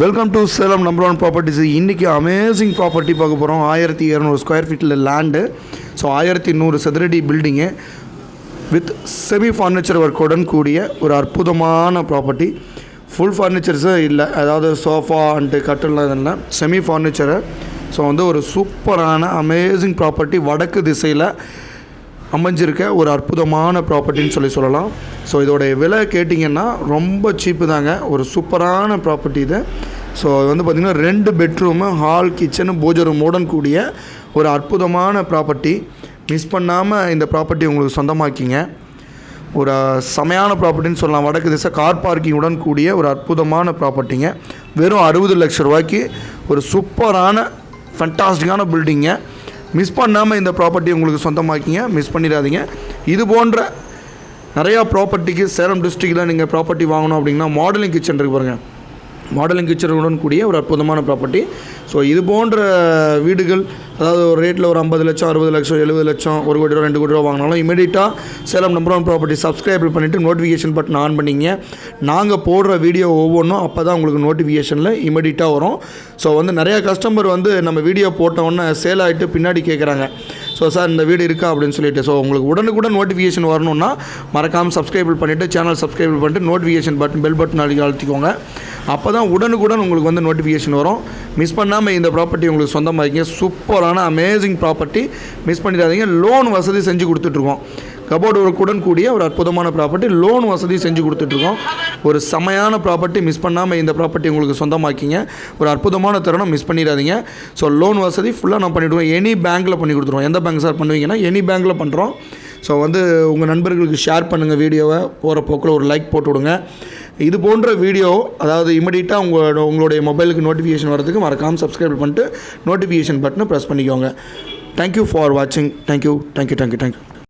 Welcome to Salem number one properties இன்றைக்கி amazing property பார்க்க போகிறோம் ஆயிரத்தி இரநூறு ஸ்கொயர் ஃபீட்டில் லேண்டு ஸோ ஆயிரத்தி நூறு சதுரடி பில்டிங்கு வித் செமி ஃபர்னிச்சர் ஒர்க்குடன் கூடிய ஒரு அற்புதமான ப்ராப்பர்ட்டி ஃபுல் ஃபர்னிச்சர்ஸு இல்லை. அதாவது சோஃபா அண்டு கட்டில்லாம் இதெல்லாம் செமி ஃபர்னிச்சரு ஸோ வந்து ஒரு சூப்பரான அமேசிங் ப்ராப்பர்ட்டி வடக்கு திசையில் அமைஞ்சிருக்க ஒரு அற்புதமான ப்ராப்பர்ட்டின்னு சொல்லி சொல்லலாம். ஸோ இதோடைய விலை கேட்டிங்கன்னா ரொம்ப சீப்பு தாங்க. ஒரு சூப்பரான ப்ராப்பர்ட்டி இது. ஸோ அது வந்து பார்த்திங்கன்னா ரெண்டு பெட்ரூமு ஹால் கிச்சனு பூஜை ரூமுடன் கூடிய ஒரு அற்புதமான ப்ராப்பர்ட்டி. மிஸ் பண்ணாமல் இந்த ப்ராப்பர்ட்டி உங்களுக்கு சொந்தமாக்கிங்க. ஒரு செமையான ப்ராப்பர்ட்டின்னு சொல்லலாம். வடக்கு திசை கார் பார்க்கிங்குடன் கூடிய ஒரு அற்புதமான ப்ராப்பர்ட்டிங்க. வெறும் அறுபது லட்ச ரூபாய்க்கு ஒரு சூப்பரான ஃபண்டாஸ்டிக்கான பில்டிங்க மிஸ் பண்ணாமல் இந்த ப்ராப்பர்ட்டி உங்களுக்கு சொந்தமாக்கிங்க. மிஸ் பண்ணிடாதீங்க. இது போன்ற நிறையா ப்ராப்பர்ட்டிக்கு சேலம் டிஸ்ட்ரிக்டில் நீங்கள் ப்ராப்பர்ட்டி வாங்கணும் அப்படின்னா மாடலிங் கிச்சன் இருக்கு பாருங்கள் மாடலிங் கிச்சனுடன் கூடிய ஒரு அற்புதமான ப்ராப்பர்ட்டி ஸோ இது போன்ற வீடுகள் அதாவது ஒரு ரேட்டில் ஒரு ஐம்பது லட்சம் அறுபது லட்சம் எழுபது லட்சம் ஒரு கோடி ரூபா ரெண்டு கோடி ரூபா வாங்கினாலும் இமீடியட்டாக Salem number one property subscribe பண்ணிவிட்டு நோட்டிஃபிகேஷன் பட்டன் ஆன் பண்ணிங்க. நாங்கள் போடுற வீடியோ ஒவ்வொன்றும் அப்போ தான் உங்களுக்கு நோட்டிஃபிகேஷனில் இமீடியட்டாக வரும். ஸோ வந்து நிறையா கஸ்டமர் வந்து நம்ம வீடியோ போட்ட உடனே சேல் ஆகிட்டு பின்னாடி கேட்குறாங்க ஸோ சார் இந்த வீடு இருக்கா அப்படின்னு சொல்லிட்டு. ஸோ உங்களுக்கு உடனுக்குடன் நோட்டிஃபிகேஷன் வரணும்னா மறக்காமல் சப்ஸ்கிரைபிள் பண்ணிவிட்டு சேனல் சப்ஸ்கிரைபிள் பண்ணிட்டு நோட்டிஃபிகேஷன் பட்டன் பெல் பட்டன் அழுத்தி அழுத்திக்கோங்க. அப்போ தான் உடனுக்குடன் உங்களுக்கு வந்து நோட்டிஃபிகேஷன் வரும். மிஸ் பண்ணாமல் இந்த ப்ராப்பர்ட்டி உங்களுக்கு சொந்தமாக சூப்பரான அமேசிங் ப்ராப்பர்ட்டி மிஸ் பண்ணிடாதீங்க. லோன் வசதி செஞ்சு கொடுத்துட்ருக்கோம். கபோர்டு ஒர்க்குடன் கூடிய ஒரு அற்புதமான ப்ராப்பர்ட்டி லோன் வசதி செஞ்சு கொடுத்துட்ருக்கோம். ஒரு செமையான ப்ராப்பர்ட்டி மிஸ் பண்ணாமல் இந்த ப்ராப்பர்ட்டி உங்களுக்கு சொந்தமாக்கிங்க. ஒரு அற்புதமான தருணம். மிஸ் பண்ணிடாதீங்க. ஸோ லோன் வசதி ஃபுல்லாக நான் பண்ணிவிடுவோம் எனி பேங்க்கில் பண்ணி கொடுத்துருவோம். எந்த பேங்க் சார் பண்ணுவீங்கன்னா எனி பேங்க்கில் பண்ணுறோம் ஸோ வந்து உங்கள் நண்பர்களுக்கு ஷேர் பண்ணுங்கள் வீடியோவை. போகிற போக்கில் ஒரு லைக் போட்டு விடுங்க. இது போன்ற வீடியோ அதாவது இமீடியட்டாக உங்களோட உங்களுடைய மொபைலுக்கு நோட்டிஃபிகேஷன் வரதுக்கு மறக்காமல் சப்ஸ்கிரைப் பண்ணிட்டு நோட்டிஃபிகேஷன் பட்டனை ப்ரெஸ் பண்ணிக்கோங்க. தேங்க்யூ ஃபார் வாட்சிங் thank you thank you thank you thank you